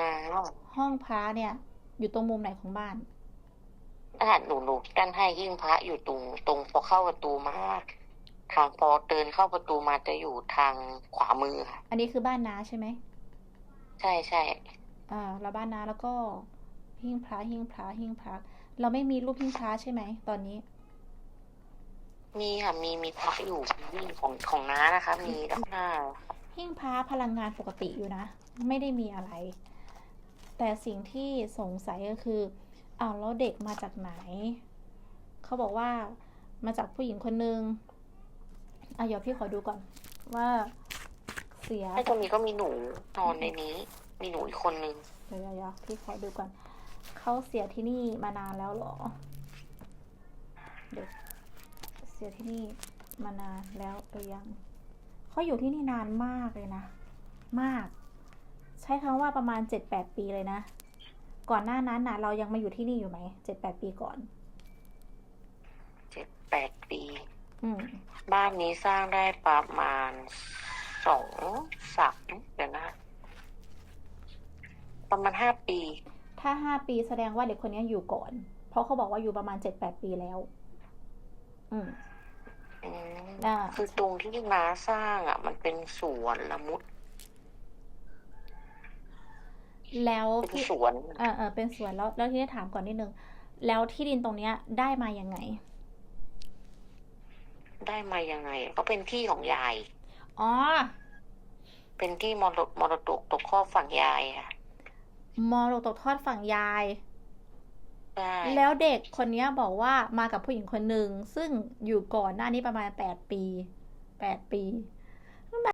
น้ห้องพระเนี่ย อยู่ตรงมุมไหนของบ้านำอ่าหนูหนูกันให้หิ้งพระอยู่ตรงตรงพอเข้าประตูมาทางพอเดินเข้าประตูมาจะอยู่ทางขวามือค่ะ อันนี้คือบ้านน้าใช่ไหม ใช่ใช่อ่าแล้วบ้านน้าแล้วก็หิ้งพระหิ้งพระหิ้งพระเราไม่มีรูปหิ้งพระใช่ไหมตอนนี้ มีค่ะมีมีพระอยู่มีของของน้านะคะ มีด้านหน้าหิ้งพระพลังงานปกติอยู่นะ ไม่ได้มีอะไร แต่สิ่งที่สงสัยก็คืออ้าวแล้วเด็กมาจากไหน เขาบอกว่ามาจากผู้หญิงคนนึงอะเดี๋ยวพี่ขอดูก่อนว่าเสียให้ตรงนี้ก็มีหนูนอนในนี้ มีหนูอีกคนนึงเดี๋ยวเดี๋ยวพี่ขอดูก่อนเขาเสียที่นี่มานานแล้วเหรอเด็กเสียที่นี่มานานแล้วหรือยังเขาอยู่ที่นี่นานมากเลยนะ มาก ใช้คำว่าประมาณเจ็ดแปดปีเลยนะ ก่อนหน้านั้นนะเรายังมาอยู่ที่นี่อยู่ไหมเจ็ดแปดปีก่อนเจ็ดแปดปีอืมบ้านนี้สร้างได้ประมาณสองสามเดี๋ยวนะ ประมาณห้าปี ถ้าห้าปีแสดงว่าเด็กคนนี้อยู่ก่อน เพราะเขาบอกว่าอยู่ประมาณเจ็ดแปดปีแล้ว อืมอืมอ่าคือตรงที่น้าสร้างอะ มันเป็นสวนละมุด แล้วเป็นพี่สวนเออเออเป็นสวนแล้วแล้วที่ได้ถามก่อนนิดนึง แล้วที่ดินตรงเนี้ยได้มายังไง ได้มายังไง ก็เป็นที่ของยาย อ๋อ เป็นที่มรดกมรดกตกข้อฝั่งยายอะมรดกตกทอดฝั่งยายใช่แล้วเด็กคนเนี้ยบอกว่ามากับผู้หญิงคนหนึ่งซึ่งอยู่ก่อนหน้านี้ประมาณแปดปีแปดปี